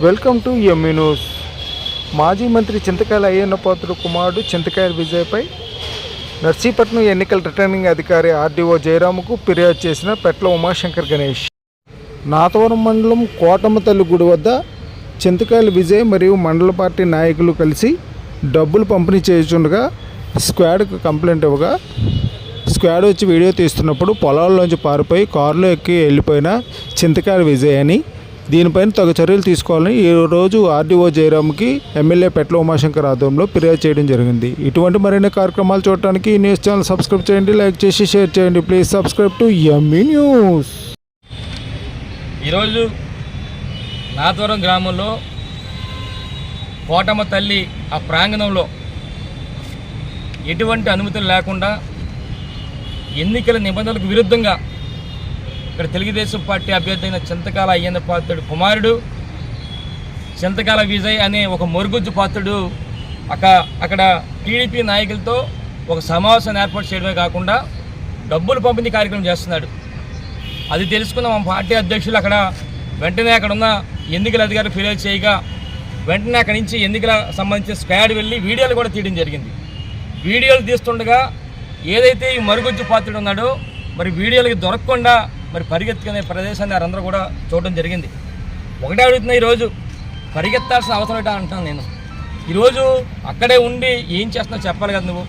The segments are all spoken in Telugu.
వెల్కమ్ టు ఎంఈ న్యూస్ మాజీ మంత్రి చింతకాయల అయ్యన్న పాత్రుడు కుమారుడు చింతకాయల విజయ్పై నర్సీపట్నం ఎన్నికల రిటర్నింగ్ అధికారి ఆర్డీఓ జయరాముకు ఫిర్యాదు చేసిన పెట్ల ఉమాశంకర్ గణేష్. నాతవరం మండలం కోటమ్మ గుడి వద్ద చింతకాయల విజయ్ మరియు మండల పార్టీ నాయకులు కలిసి డబ్బులు పంపిణీ చేస్తుండగా స్క్వాడ్కు కంప్లైంట్ ఇవ్వగా స్క్వాడ్ వచ్చి వీడియో తీస్తున్నప్పుడు పొలాల్లోంచి పారిపోయి కారులో ఎక్కి వెళ్ళిపోయిన చింతకాయల విజయ్ అని దీనిపైన తగు చర్యలు తీసుకోవాలని ఈ రోజు ఆర్డీఓ జయరామ్కి ఎమ్మెల్యే పెట్ల ఉమాశంకర్ ఆధ్వర్యంలో ఫిర్యాదు చేయడం జరిగింది. ఇటువంటి మరిన్ని కార్యక్రమాలు చూడటానికి ఈ న్యూస్ ఛానల్ సబ్స్క్రైబ్ చేయండి లైక్ చేసి షేర్ చేయండి. Please subscribe to ME news. ఈరోజు నాతవరం గ్రామంలో కోటమ్మ తల్లి ఆ ప్రాంగణంలో ఎటువంటి అనుమతులు లేకుండా ఎన్నికల నిబంధనలకు విరుద్ధంగా ఇక్కడ తెలుగుదేశం పార్టీ అభ్యర్థి అయిన చింతకాల అయ్యన్న పాత్రుడు కుమారుడు. చింతకాల విజయ్ అనే ఒక మొరుగుజ్జు పాత్రుడు అక్క అక్కడ టీడీపీ నాయకులతో ఒక సమావేశాన్ని ఏర్పాటు చేయడమే కాకుండా డబ్బులు పంపిణీ కార్యక్రమం చేస్తున్నాడు. అది తెలుసుకున్న మా పార్టీ అధ్యక్షులు అక్కడ వెంటనే అక్కడ ఉన్న ఎన్నికల అధికారులు ఫిర్యాదు చేయగా వెంటనే అక్కడి నుంచి ఎన్నికల సంబంధించిన స్క్వాడ్ వెళ్ళి వీడియోలు కూడా తీయడం జరిగింది. వీడియోలు తీస్తుండగా ఏదైతే ఈ మరుగుజ్జు పాత్రుడు ఉన్నాడో మరి వీడియోలకి దొరకకుండా మరి పరిగెత్తుకునే ప్రదేశాన్ని వారందరూ కూడా చూడడం జరిగింది. ఒకటే అడుగుతున్నా ఈరోజు పరిగెత్తాల్సిన అవసరం ఏంటో అంటాను నేను. ఈరోజు అక్కడే ఉండి ఏం చేస్తున్నావు చెప్పాలి కదా నువ్వు.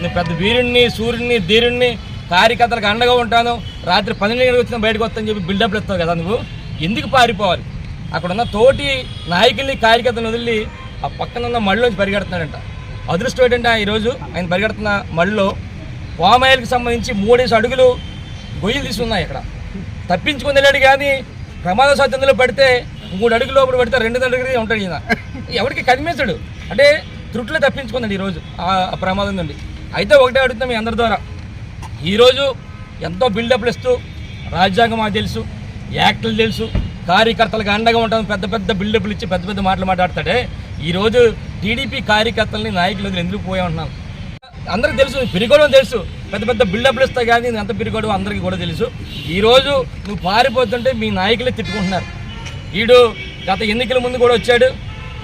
నువ్వు పెద్ద వీరుణ్ణి సూర్యుడిని ధీరుణ్ణి కార్యకర్తలకు అండగా ఉంటాను. రాత్రి పన్నెండు గంటలకు వచ్చిన బయటకు వస్తాను చెప్పి బిల్డప్లు ఇస్తావు కదా నువ్వు. ఎందుకు పారిపోవాలి? అక్కడ ఉన్న తోటి నాయకుల్ని కార్యకర్తలను వదిలి ఆ పక్కన ఉన్న మళ్ళలోంచి పరిగెడుతున్నాడంట. అదృష్టం ఏంటంటే ఈరోజు ఆయన పరిగెడుతున్న మళ్ళలో వామాయిల్కి సంబంధించి మూడేసి అడుగులు గొయ్యలు తీసుకున్నాయి ఇక్కడ తప్పించుకుని వెళ్ళాడు కానీ ప్రమాద సాధ్యతలో పడితే మూడు అడుగులు లోపల పడితే రెండు అడుగులు ఉంటాడు ఈయన. ఎవరికి కనిపించడు. అంటే త్రుట్లో తప్పించుకుందండి ఈరోజు ఆ ప్రమాదం నుండి. అయితే ఒకటే అడుగుతాం మీ అందరి ద్వారా. ఈరోజు ఎంతో బిల్డప్లు ఇస్తూ రాజ్యాంగం మాకు తెలుసు యాక్టర్లు తెలుసు కార్యకర్తలకు అండగా ఉంటాం పెద్ద పెద్ద బిల్డప్లు ఇచ్చి పెద్ద పెద్ద మాటలు మాట్లాడతాడే. ఈరోజు టీడీపీ కార్యకర్తల్ని నాయకులు వదిలి ఎందుకు పోయా ఉంటున్నాం అందరికి తెలుసు పిరిగొడవ తెలుసు. పెద్ద పెద్ద బిల్డప్లు ఇస్తాయి కానీ నేను ఎంత పిరిగొడవ అందరికీ కూడా తెలుసు. ఈరోజు నువ్వు పారిపోతుంటే మీ నాయకులే తిట్టుకుంటున్నారు. వీడు గత ఎన్నికల ముందు కూడా వచ్చాడు.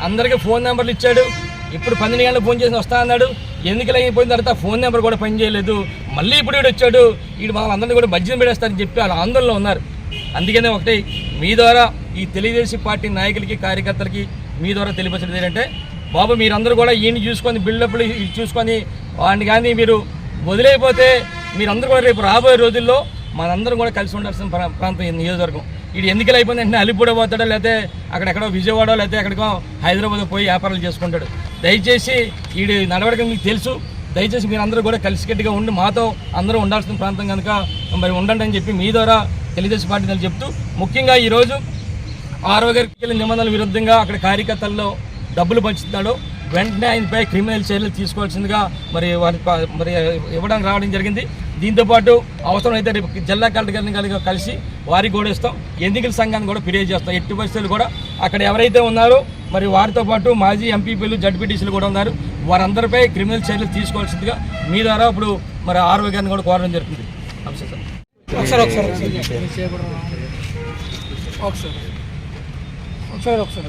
అందరికీ ఫోన్ నెంబర్లు ఇచ్చాడు. ఇప్పుడు పన్నెండు గంటలకు ఫోన్ చేసి వస్తా అన్నాడు. ఎన్నికలు అయిపోయిన తర్వాత ఫోన్ నెంబర్ కూడా పనిచేయలేదు మళ్ళీ ఇప్పుడు వీడు వచ్చాడు. వీడు మనం అందరినీ కూడా మధ్యన పెడేస్తారని చెప్పి వాళ్ళు ఆందోళనలో ఉన్నారు. అందుకనే ఒకటి మీ ద్వారా ఈ తెలుగుదేశం పార్టీ నాయకులకి కార్యకర్తలకి మీ ద్వారా తెలిపించడం ఏంటంటే బాబు మీరందరూ కూడా ఈయన చూసుకొని బిల్డప్లు చూసుకొని వాడిని కానీ మీరు వదిలేకపోతే మీరందరూ కూడా రేపు రాబోయే రోజుల్లో మనందరం కూడా కలిసి ఉండాల్సిన ప్రా- ప్రాంతం ఈ నియోజకవర్గం. ఇది ఎన్నికలు అయిపోయింది వెంటనే అలిపూడ పోతాడో లేకపోతే అక్కడెక్కడో విజయవాడ లేకపోతే ఎక్కడికో హైదరాబాద్ పోయి వ్యాపారాలు చేసుకుంటాడు. దయచేసి వీడి నడవడిక మీకు తెలుసు. దయచేసి మీరందరూ కూడా కలిసికట్టుగా ఉండి మాతో అందరూ ఉండాల్సిన ప్రాంతం కనుక మరి ఉండండి అని చెప్పి మీ ద్వారా తెలుగుదేశం పార్టీ చెప్తూ ముఖ్యంగా ఈరోజు ఆరోగ్య నిబంధనల విరుద్ధంగా అక్కడ కార్యకర్తల్లో డబ్బులు పంచుతున్నాడు. వెంటనే ఆయనపై క్రిమినల్ చర్యలు తీసుకోవాల్సిందిగా మరి వారి మరి ఇవ్వడానికి రావడం జరిగింది. దీంతోపాటు అవసరమైతే రేపు జిల్లా కలెక్టర్ గారిని కలిగి కలిసి వారికి కూడా ఇస్తాం. ఎన్నికల సంఘాన్ని కూడా ఫిర్యాదు చేస్తాం. ఎట్టి పరిస్థితులు కూడా అక్కడ ఎవరైతే ఉన్నారో మరి వారితో పాటు మాజీ ఎంపీపీలు జడ్పీటీసీలు కూడా ఉన్నారు. వారందరిపై క్రిమినల్ చర్యలు తీసుకోవాల్సిందిగా మీ ద్వారా ఇప్పుడు మరి ఆరోగ్య గారిని కూడా కోరడం జరుగుతుంది. సార్ ఒకసారి. ఒకసారి ఒకసారి. ఒకసారి ఒకసారి.